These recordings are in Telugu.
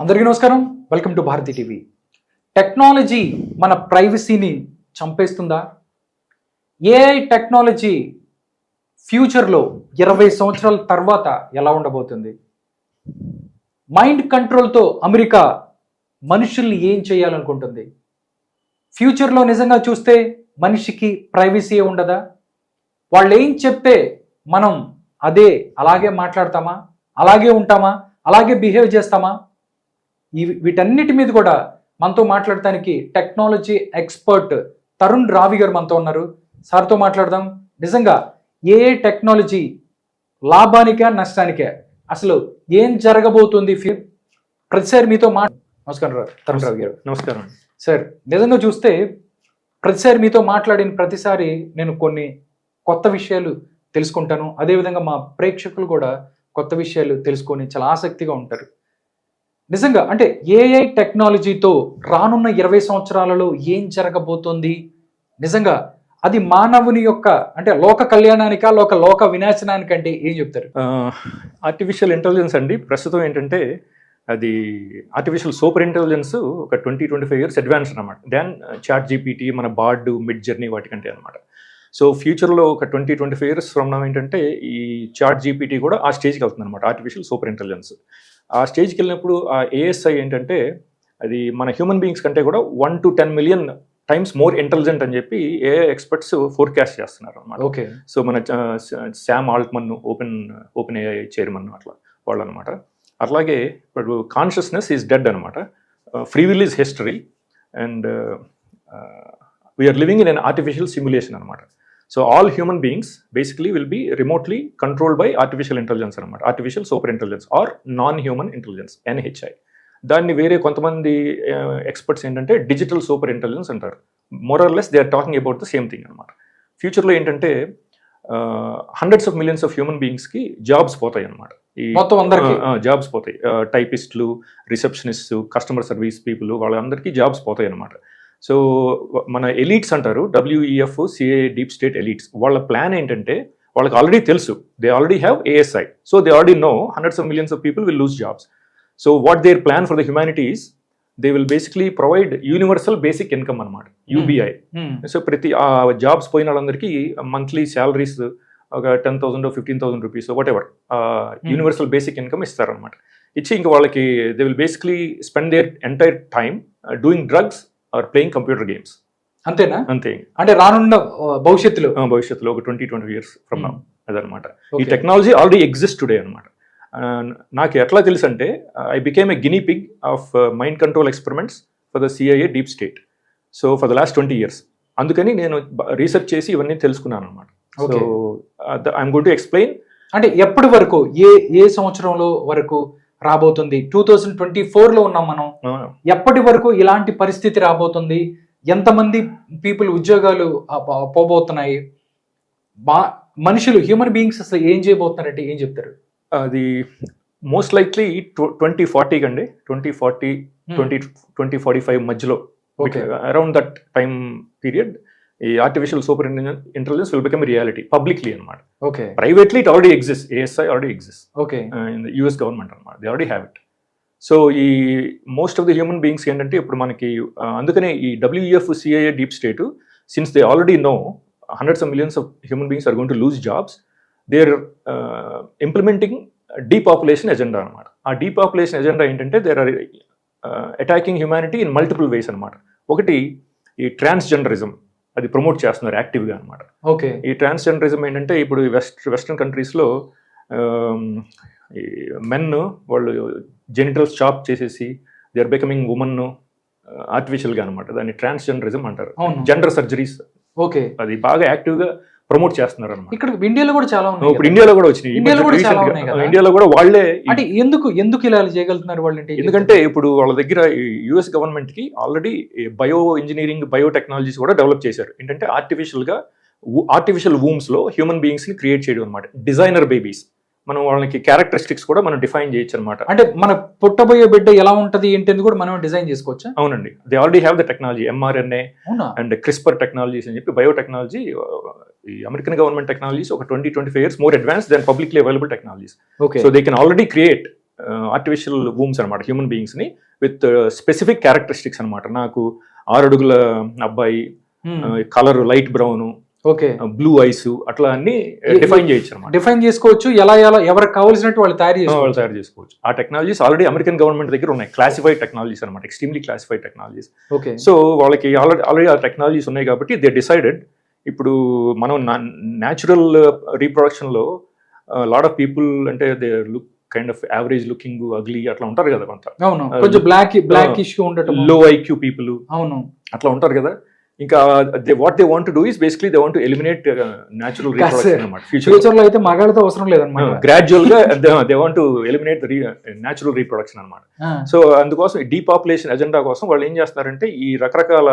అందరికీ నమస్కారం. Welcome to Bharathi TV technology మన ప్రైవసీని చంపేస్తుందా? ఏఐ టెక్నాలజీ ఫ్యూచర్లో ఇరవై సంవత్సరాల తర్వాత ఎలా ఉండబోతుంది? మైండ్ కంట్రోల్తో అమెరికా మనుషుల్ని ఏం చేయాలనుకుంటుంది? ఫ్యూచర్లో నిజంగా చూస్తే మనిషికి ప్రైవసీ ఉండదా? వాళ్ళు ఏం చెప్తే మనం అదే అలాగే మాట్లాడతామా? అలాగే ఉంటామా? అలాగే బిహేవ్ చేస్తామా? ఈ వీటన్నిటి మీద కూడా మనతో మాట్లాడటానికి టెక్నాలజీ ఎక్స్పర్ట్ తరుణ్ రావి గారు మనతో ఉన్నారు. సార్తో మాట్లాడదాం. నిజంగా ఏ టెక్నాలజీ లాభానికా నష్టానికే? అసలు ఏం జరగబోతుంది? ప్రతిసారి మీతో మా నమస్కారం తరుణ్ రావి గారు. నమస్కారం. సార్ నిజంగా చూస్తే ప్రతిసారి మీతో మాట్లాడిన ప్రతిసారి నేను కొన్ని కొత్త విషయాలు తెలుసుకుంటాను. అదేవిధంగా మా ప్రేక్షకులు కూడా కొత్త విషయాలు తెలుసుకొని చాలా ఆసక్తిగా ఉంటారు. నిజంగా అంటే ఏఐ టెక్నాలజీతో రానున్న ఇరవై సంవత్సరాలలో ఏం జరగబోతోంది? నిజంగా అది మానవుని యొక్క అంటే లోక కళ్యాణానికా లోక లోక వినాశనానికంటే ఏం చెప్తారు? ఆర్టిఫిషియల్ ఇంటెలిజెన్స్ అండి. ప్రస్తుతం ఏంటంటే అది ఆర్టిఫిషియల్ సూపర్ ఇంటెలిజెన్స్ ఒక twenty twenty five years advance అనమాట దెన్ చాట్ జీపీటీ మన బార్డు మిడ్ జర్నీ వాటికంటే అనమాట సో ఫ్యూచర్లో ఒక twenty twenty five years from ఏంటంటే ఈ చాట్ జీపీటీ కూడా ఆ స్టేజ్కి వెళ్తుంది అనమాట ఆర్టిఫిషియల్ సూపర్ ఇంటెలిజెన్స్ ఆ స్టేజ్కి వెళ్ళినప్పుడు ఆ ఏఎస్ఐ ఏంటంటే అది మన హ్యూమన్ బీయింగ్స్ కంటే కూడా one two ten million times more intelligent అని చెప్పి ఏ ఎక్స్పర్ట్స్ ఫోర్కాస్ట్ చేస్తున్నారు అనమాట ఓకే. సో మన Sam Altman open open AI chairman అట్లా వాళ్ళు అనమాట అట్లాగే ఇప్పుడు కాన్షియస్నెస్ ఈజ్ డెడ్ అనమాట free will is history and we are living in an artificial simulation అనమాట so all human beings basically will be remotely controlled by artificial intelligence అనమాట artificial super intelligence or non human intelligence NHI దాన్ని వేరే కొంతమంది ఎక్స్పర్ట్స్ ఏంటంటే డిజిటల్ సూపర్ ఇంటెలిజెన్స్ అంటారు. More or less they are talking about the same thing అనమాట ఫ్యూచర్లో ఏంటంటే hundreds of millions of human బీయింగ్స్కి jobs పోతాయి అనమాట ఈ మొత్తం అందరికి? జాబ్స్ పోతాయి. టైపిస్టులు రిసెప్షనిస్ట్ కస్టమర్ సర్వీస్ పీపుల్ వాళ్ళందరికీ జాబ్స్ పోతాయి అనమాట సో మన ఎలీట్స్ అంటారు WEF CIA deep state elites వాళ్ళ ప్లాన్ ఏంటంటే వాళ్ళకి ఆల్రెడీ తెలుసు. They already have ASI so they already know hundreds of millions of people will lose jobs so what their plan for the humanities they will basically provide universal basic income అనమాట యూబీఐ. సో ప్రతి ఆ జాబ్స్ పోయిన వాళ్ళందరికీ మంత్లీ శాలరీస్ ఒక ten thousand fifteen thousand rupees whatever universal basic income ఇస్తారనమాట ఇచ్చి ఇంకా వాళ్ళకి they will basically spend their entire time doing drugs or playing computer games. అంతేనా? అంతే. అంటే రానున్న భవిష్యత్తులో? భవిష్యత్తులో ఒక twenty twenty years from Hmm. అదనమాట. ఈ. టెక్నాలజీ ఆల్రెడీ ఎగ్జిస్ట్ టుడే అనమాట నాకు ఎట్లా తెలుసు అంటే I became a guinea pig of mind control experiments for the CIA deep state so for the last twenty years అందుకని నేను రీసెర్చ్ చేసి ఇవన్నీ తెలుసుకున్నాను అనమాట so. I'm gonna explain అంటే ఎప్పటి వరకు ఏ ఏ సంవత్సరంలో వరకు రాబోతుంది. టూ థౌజండ్ ట్వంటీ లో ఉన్నాం మనం. ఎప్పటి వరకు ఇలాంటి పరిస్థితి రాబోతుంది? ఎంతమంది పీపుల్ ఉద్యోగాలు పోబోతున్నాయి? బా మనుషులు హ్యూమన్ బీయింగ్స్ అసలు ఏం చేయబోతున్నారంటే ఏం చెప్తారు? అది మోస్ట్ లైక్లీ ట్వంటీ ఫార్టీ కండి. Twenty forty twenty twenty forty five మధ్యలో okay around that time period ఈ artificial super intelligence will become reality publicly అనమాట okay. Privately it already exist ASI already exist okay. In the US government అనమాట they already have it so ఈ most of the human beings ఏంటంటే ఇప్పుడు మనకి అందుకనే ఈ WEF CIA deep state since they already know hundreds of millions of human beings are going to lose jobs they are implementing depopulation agenda అనమాట ఆ డీపాపులేషన్ ఎజెండా ఏంటంటే there are attacking humanity in multiple ways అనమాట ఒకటి ఈ ట్రాన్స్జెండరిజం అది ప్రమోట్ చేస్తున్నారు యాక్టివ్గా అనమాట ఓకే. ఈ ట్రాన్స్జెండరిజం ఏంటంటే ఇప్పుడు వెస్ట్ వెస్ట్రన్ కంట్రీస్లో మెన్ వాళ్ళు జెనిటల్స్ చాప్ చేసేసి దే ఆర్ బికమింగ్ ఉమెన్ ఆర్టిఫిషియల్గా అనమాట దాన్ని ట్రాన్స్జెండరిజం అంటారు. Gender surgeries okay. అది బాగా యాక్టివ్గా ప్రమోట్ చేస్తున్నారు అనమాట ఇక్కడ ఇండియాలో కూడా చాలా ఉన్నాయి ఇప్పుడు. ఇండియాలో కూడా వచ్చినాయి ఇండియాలో కూడా చాలా. ఉన్నాయి. ఇండియాలో కూడా వాళ్ళే అంటే ఎందుకు ఎందుకు ఇలా చేయగలుగుతున్నారు వాళ్ళు ఎందుకంటే ఇప్పుడు వాళ్ళ దగ్గర యుఎస్ గవర్నమెంట్కి already bio engineering bio technologies కూడా డెవలప్ చేశారు ఏంటంటే ఆర్టిఫిషియల్గా ఆర్టిఫిషియల్ వూమ్స్లో హ్యూమన్ బీయింగ్స్ని క్రియేట్ చేయడం అనమాట డిజైనర్ బేబీస్ మనం వాళ్ళకి క్యారెక్టరిస్టిక్స్ కూడా మనం డిఫైన్ చేయొచ్చు అనమాట అంటే మన పుట్టబోయే బిడ్డ ఎలా ఉంటది ఏంటి కూడా మనం డిజైన్ చేసుకోవచ్చా? అవునండి. They already have the technology mRNA and CRISPR technologies అని చెప్పి బయో టెక్నాలజీ ఈ అమెరికన్ గవర్నమెంట్ టెక్నాలజీస్ ఒక twenty twenty five years more advance then publicly available technologies okay so they can already create artificial wombs అనమాట హ్యూమన్ బీయింగ్స్ని విత్ స్పెసిఫిక్ క్యారెక్టరిస్టిక్స్ అనమాట నాకు ఆరు అడుగుల అబ్బాయి colour light brown okay. Blue eyes అట్లా అన్ని డిఫైన్ చేయొచ్చు అనమాట డిఫైన్ చేసుకోవచ్చు. ఎలా ఎలా ఎవరికి కావాల్సినట్టు వాళ్ళు తయారు వాళ్ళు చేసుకోవచ్చు. తయారు చేసుకోవచ్చు. ఆ టెక్నాలజీస్ ఆల్రెడీ అమెరికన్ గవర్నమెంట్ దగ్గర ఉన్నాయి. క్లాసిఫైడ్ టెక్నాలజీస్ అనమాట extremely classified technologies okay. So వాళ్ళకి ఆల్రెడీ ఆల్రెడీ ఆ టెక్నాలజీస్ ఉన్నాయి కాబట్టి దే డిసైడెడ్ ఇప్పుడు మనం న్యాచురల్ రీప్రొడక్షన్లో లాట్ ఆఫ్ పీపుల్ అంటే they look kind of average looking ugly అట్లా ఉంటారు కదా కొంత. అవును. కొంచెం బ్లాక్ బ్లాక్ ఇష్యూ ఉండటం లో ఐక్యూ పీపుల్ అవును. అట్లా ఉంటారు కదా. ఇంకా they what they want do is basically they want eliminate natural reproduction అనమాట ఫ్యూచర్లో అయితే మగాళ్ళతో అవసరం లేదన్నమాట. గ్రాడ్యువల్గా they want eliminate the natural reproduction అనమాట సో అందుకోసం డీపాపులేషన్ ఎజెండా కోసం వాళ్ళు ఏం చేస్తున్నారంటే ఈ రకరకాల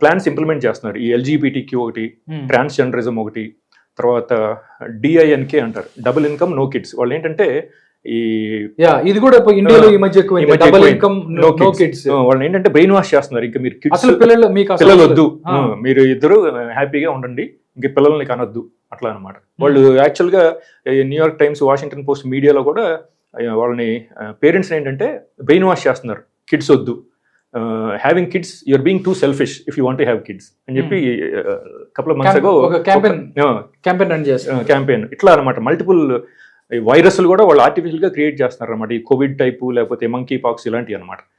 ప్లాన్స్ ఇంప్లిమెంట్ చేస్తున్నారు. ఈ ఎల్జీబీటీ క్యూ ఒకటి ట్రాన్స్జెండరిజం ఒకటి తర్వాత డిఐఎన్కే అంటారు. డబుల్ ఇన్కమ్ నో కిడ్స్ వాళ్ళు ఏంటంటే ఈ యా ఇది కూడా ఇప్పుడు ఇండియాలో ఈ మధ్య వాళ్ళు ఏంటంటే బ్రెయిన్ వాష్ చేస్తున్నారు. ఇంకా మీరు కిడ్స్ అసలు పిల్లలు మీకు అసలు పిల్లలు వద్దు. మీరు ఇద్దరు హ్యాపీగా ఉండండి. ఇంక పిల్లల్ని కనొద్దు. అట్లా అనమాట వాళ్ళు యాక్చువల్గా న్యూయార్క్ టైమ్స్ వాషింగ్టన్ పోస్ట్ మీడియాలో కూడా వాళ్ళని పేరెంట్స్ ఏంటంటే బ్రెయిన్ వాష్ చేస్తున్నారు. కిడ్స్ వద్దు. Having kids you are being too selfish if you want have kids అని చెప్పి couple months ago campaign. Campaign run చేస్తారు క్యాంపెయిన్ ఇట్లా అనమాట మల్టిపుల్ వైరస్లు కూడా వాళ్ళు ఆర్టిఫిషియల్గా క్రియేట్ చేస్తున్నారు అనమాట ఈ కోవిడ్ టైపు లేకపోతే మంకీ పాక్స్ ఇలాంటివి అనమాట